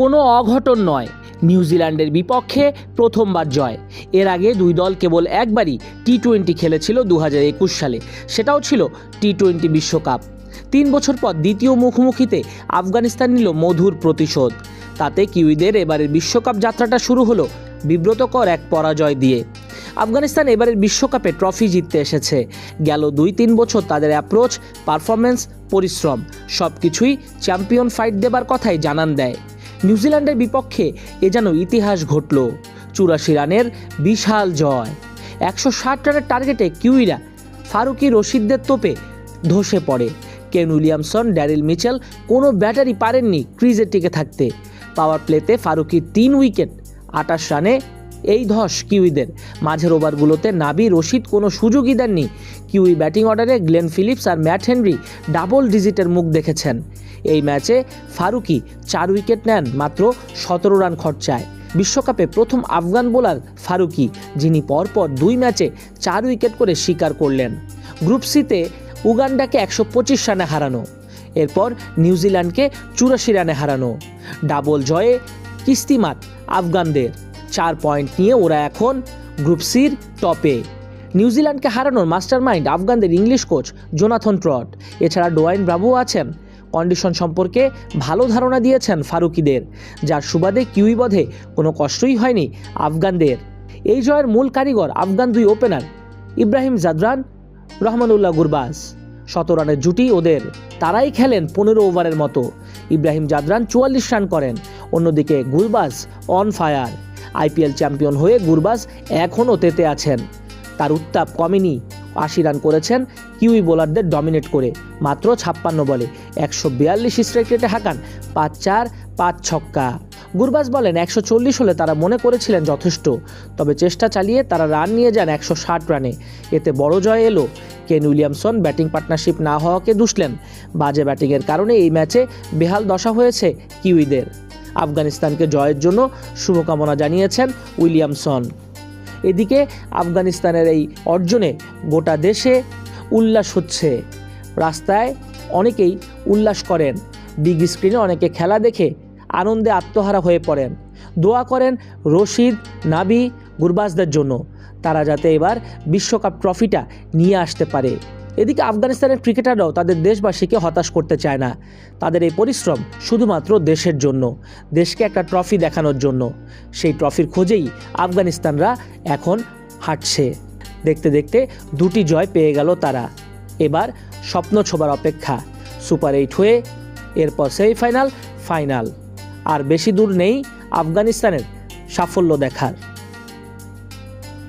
কোনো অঘটন নয়। নিউজিল্যান্ডের বিপক্ষে প্রথমবার জয়। এর আগে দুই দল কেবল একবারই টি টোয়েন্টি খেলেছিল দু একুশ সালে। সেটাও ছিল টি টোয়েন্টি বিশ্বকাপ। তিন বছর পর দ্বিতীয় মুখোমুখিতে আফগানিস্তান নিল মধুর প্রতিশোধ। তাতে কিউইদের এবারের বিশ্বকাপ যাত্রাটা শুরু হলো বিব্রতকর এক পরাজয় দিয়ে। আফগানিস্তান এবারের বিশ্বকাপে ট্রফি জিততে এসেছে। গেল দুই তিন বছর তাদের অ্যাপ্রোচ পারফরমেন্স পরিশ্রম সব কিছুই চ্যাম্পিয়ন ফাইট দেবার কথাই জানান দেয়। নিউজিল্যান্ডের বিপক্ষে এ যেন ইতিহাস ঘটল। চুরাশি রানের বিশাল জয়। একশো ষাট রানের টার্গেটে কিউইরা ফারুকি রশিদদের তোপে ধসে পড়ে। কেন উইলিয়ামসন, ড্যারিল মিচেল কোনো ব্যাটারি পারেননি ক্রিজে টিকে থাকতে। পাওয়ার প্লেতে ফারুকির তিন উইকেট, আটাশ রানে এই ধস কিউইদের। মাঝের ওভারগুলোতে নাবি রশিদ কোনো সুযোগই দেননি। কিউই ব্যাটিং অর্ডারে গ্লেন ফিলিপস আর ম্যাট হেনরি ডাবল ডিজিটের মুখ দেখেছেন। এই ম্যাচে ফারুকি চার উইকেট নেন মাত্র সতেরো রান খরচায়। বিশ্বকাপে প্রথম আফগান বোলার ফারুকি, যিনি পরপর দুই ম্যাচে চার উইকেট করে স্বীকার করলেন। গ্রুপ সিতে উগান্ডাকে একশো পঁচিশ রানে হারানো। এরপর নিউজিল্যান্ডকে চুরাশি রানে হারানো। ডাবল জয়ে কিস্তিমাত আফগানদের। চার পয়েন্ট নিয়ে ওরা এখন গ্রুপ সির টপে। নিউজিল্যান্ডকে হারানোর মাস্টার মাইন্ড আফগানদের ইংলিশ কোচ জোনাথন ট্রট। এছাড়া ডোয়াইন ব্রাভো আছেন। কন্ডিশন সম্পর্কে ভালো ধারণা দিয়েছেন ফারুকিদের, যার সুবাদে কিউই বধে কোনো কষ্টই হয়নি আফগানদের। এই জয়ের মূল কারিগর আফগান দুই ওপেনার ইব্রাহিম জাদরান, রহমানুল্লাহ গুরবাজ। শত রানের জুটি ওদের, তারাই খেলেন পনেরো ওভারের মতো। ইব্রাহিম জাদরান চুয়াল্লিশ রান করেন, অন্যদিকে Gurbaz on fire. IPL champion হয়ে গুরবাজ এখনও তেতে আছেন। তার উত্তাপ কমেনি। আশি রান করেছেন কিউই বোলারদের ডমিনেট করে, মাত্র ছাপ্পান্ন বলে। একশো বিয়াল্লিশ স্ট্রাইক রেটে হাঁকান পাঁচ চার, পাঁচ ছক্কা। গুরবাজ বলেন, একশো চল্লিশ হলে তারা মনে করেছিলেন যথেষ্ট, তবে চেষ্টা চালিয়ে তারা রান নিয়ে যান একশো ষাট রানে। এতে বড় জয় এলো। কেন উইলিয়ামসন ব্যাটিং পার্টনারশিপ না হওয়াকে দুষলেন। বাজে ব্যাটিংয়ের কারণে এই ম্যাচে বেহাল দশা হয়েছে কিউইদের। আফগানিস্তানকে জয়ের জন্য শুভকামনা জানিয়েছেন উইলিয়ামসন। এদিকে আফগানিস্তানের এই অর্জনে গোটা দেশে উল্লাস হচ্ছে। রাস্তায় অনেকেই উল্লাস করেন। বিগ স্ক্রিনে অনেকে খেলা দেখে আনন্দে আত্মহারা হয়ে পড়েন। দোয়া করেন রশিদ, নাবি, গুরবাজদের জন্য। তারা যাতে এবার বিশ্বকাপ ট্রফিটা নিয়ে আসতে পারে। এদিকে আফগানিস্তানের ক্রিকেটাররাও তাদের দেশবাসীকে হতাশ করতে চায় না। তাদের এই পরিশ্রম শুধুমাত্র দেশের জন্য, দেশকে একটা ট্রফি দেখানোর জন্য। সেই ট্রফির খোঁজেই আফগানিস্তানরা এখন হাঁটছে। দেখতে দেখতে দুটি জয় পেয়ে গেল তারা। এবার স্বপ্ন ছোবার অপেক্ষা, সুপার এইট হয়ে এরপর সেমিফাইনাল, ফাইনাল। আর বেশি দূর নেই আফগানিস্তানের সাফল্য দেখার।